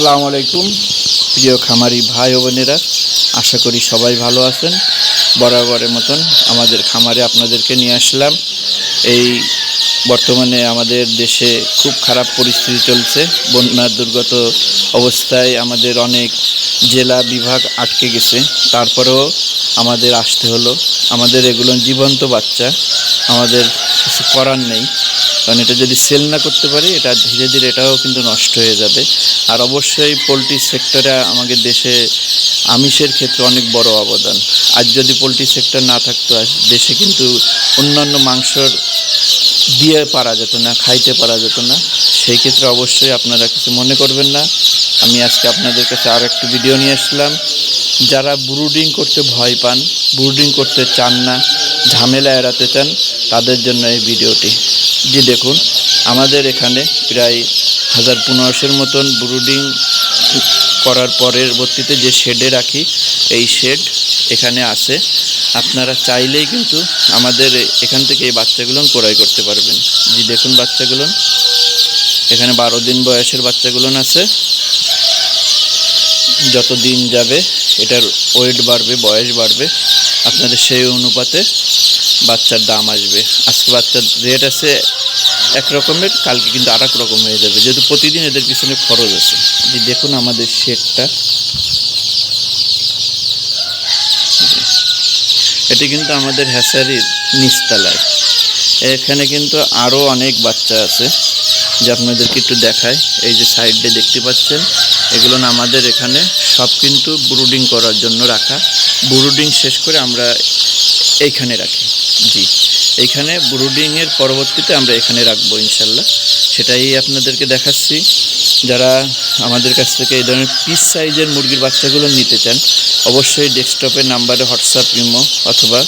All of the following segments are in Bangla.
আসসালামু আলাইকুম। প্রিয় খামারি ভাই ও বোনেরা, আশা করি সবাই ভালো আছেন। বরাবরের মতন আমাদের খামারে আপনাদেরকে নিয়ে আসলাম। এই বর্তমানে আমাদের দেশে খুব খারাপ পরিস্থিতি চলছে। বন্যা দুর্গত অবস্থায় আমাদের অনেক জেলা বিভাগ আটকে গেছে। তারপরেও আমাদের আসতে হলো। আমাদের এগুলো জীবন্ত বাচ্চা। আমাদের কিছু করার নেই। কারণ এটা যদি সেল না করতে পারি, এটা ধীরে ধীরে এটাও কিন্তু নষ্ট হয়ে যাবে। আর অবশ্যই পোলট্রি সেক্টরে আমাদের দেশে আমিষের ক্ষেত্রে অনেক বড় অবদান। আর যদি পোলট্রি সেক্টর না থাকতো দেশে কিন্তু অন্যান্য মাংসর দিয়ে পারা যেত না, খাইতে পারা যেত না। সেই ক্ষেত্রে অবশ্যই আপনারা কিছু মনে করবেন না। আমি আজকে আপনাদের কাছে আর একটি ভিডিও নিয়ে আসলাম। যারা ব্রুডিং করতে ভয় পান ব্রুডিং করতে চান না, ঝামেলা এড়াতে চান, তাদের জন্য এই ভিডিওটি জি দেখুন, আমাদের এখানে প্রায় হাজার পনেরোশোর মতন ব্রুডিং করার পরবর্তীতে যে শেডে রাখি, এই শেড এখানে আছে। আপনারা চাইলেই কিন্তু আমাদের এখান থেকে এই বাচ্চাগুলো ক্রয় করতে পারবেন। জি, দেখুন বাচ্চাগুলো। এখানে বারো দিন বয়সের বাচ্চাগুলো আছে। যত দিন যাবে, এটার ওয়েট বাড়বে, বয়স বাড়বে, আপনাদের সেই অনুপাতে বাচ্চার দাম আসবে। আজকে বাচ্চার রেট আছে এক রকমের, কালকে কিন্তু আর এক রকম হয়ে যাবে। যেহেতু প্রতিদিন এদের পিছনে খরচ আছে। যে দেখুন আমাদের শেডটা। এটি কিন্তু আমাদের হ্যাসারির নিচতলায়। এখানে কিন্তু আরও অনেক বাচ্চা আছে। যে আপনাদেরকে একটু দেখায় এই যে সাইডে দেখতে পাচ্ছেন, এগুলো না আমাদের এখানে সব কিন্তু ব্রুডিং করার জন্য রাখা। ব্রুডিং শেষ করে আমরা এইখানে রাখি। জি। এইখানে ব্রুডিংয়ের পরবর্তীতে আমরা এখানে রাখব ইনশাল্লাহ। সেটাই আপনাদেরকে দেখাচ্ছি। যারা আমাদের কাছ থেকে এই ধরনের পিস সাইজের মুরগির বাচ্চাগুলো নিতে চান, অবশ্যই ডেস্কটপের নাম্বারে হোয়াটসঅ্যাপ ইমো অথবা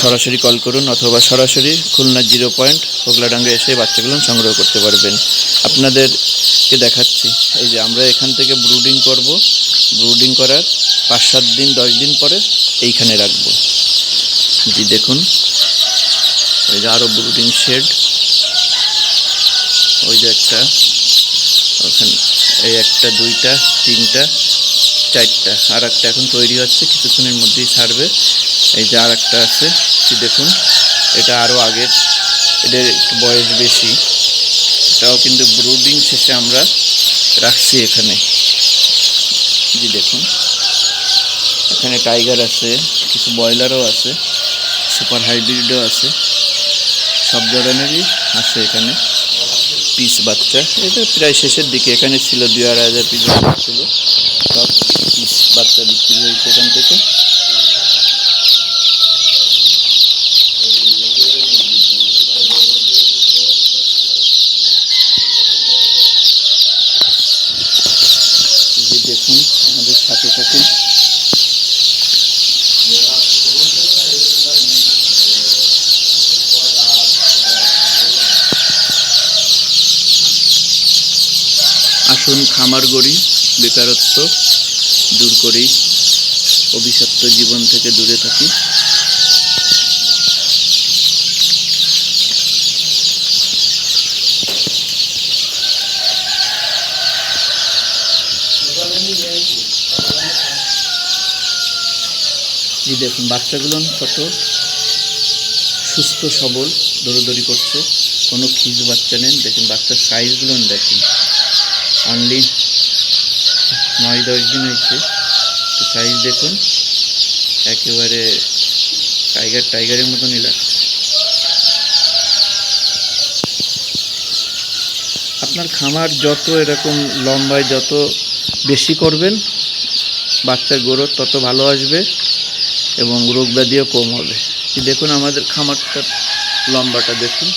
সরাসরি কল করুন অথবা সরাসরি খুলনা জিরো পয়েন্ট হোগলাডাঙ্গে এসে বাচ্চাগুলো সংগ্রহ করতে পারবেন। আপনাদেরকে দেখাচ্ছি। এই যে আমরা এখান থেকে ব্রুডিং করব। ব্রুডিং করার পাঁচ সাত দিন, দশ দিন পরে এইখানে রাখব। জি, দেখুন। এই যে আরও ব্রুডিং শেড। ওই যে একটা। ওখানে এই একটা, দুইটা, তিনটা, চারটা। আর একটা এখন তৈরি হচ্ছে, কিছুক্ষণের মধ্যেই ছাড়বে। এই যে আর একটা আছে কি দেখুন, এটা আরও আগের, এদের একটু বয়স বেশি। এটাও কিন্তু ব্রুডিং শেষে আমরা রাখছি এখানে। জি দেখুন, এখানে টাইগার আছে, কিছু ব্রয়লারও আছে, সুপার হাইব্রিডও আছে। সব ধরনেরই আছে এখানে। পিস বাচ্চা। এটা প্রায় শেষের দিকে। এখানে ছিল দুই আড়াই হাজার পিস ছিল। সব পিস বাচ্চা বিক্রি হয়েছে এখান থেকে। দেখুন, আমাদের সাথে সাথে আসুন খামার গড়ি, বেকারত্ব দূর করি, অভিশপ্ত জীবন থেকে দূরে থাকি। দেখুন, বাচ্চাগুলো কত সুস্থ, সবল, দৌড়দৌড়ি করছে। কোনো খিজ বাচ্চা নেন দেখুন, বাচ্চার সাইজগুলো দেখুন। অনলি নয়, দশ দিন হয়েছে। তো সাইজ দেখুন, একেবারে টাইগার টাইগারের মতনই লাগছে আপনার খামার যত এরকম লম্বায় যত বেশি করবেন, বাচ্চার গ্রোথ তত ভালো আসবে এবং রোগ ব্যাধিও কম হবে। দেখুন আমাদের খামারটার লম্বাটা, দেখুন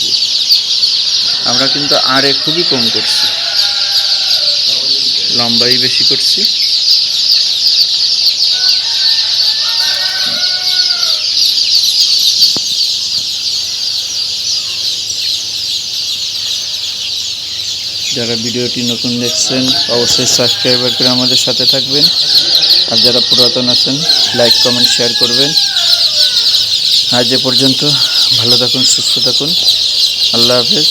জি। আমরা কিন্তু আরে খুবই কম করছি। লম্বাই বেশি করছি। যারা ভিডিওটি নতুন দেখছেন, অবশ্যই সাবস্ক্রাইবার করে আমাদের সাথে থাকবেন। আর যারা পুরাতন আছেন লাইক কমেন্ট শেয়ার করবেন। আজ এ পর্যন্ত ভালো থাকুন, সুস্থ থাকুন। আল্লাহ হাফেজ।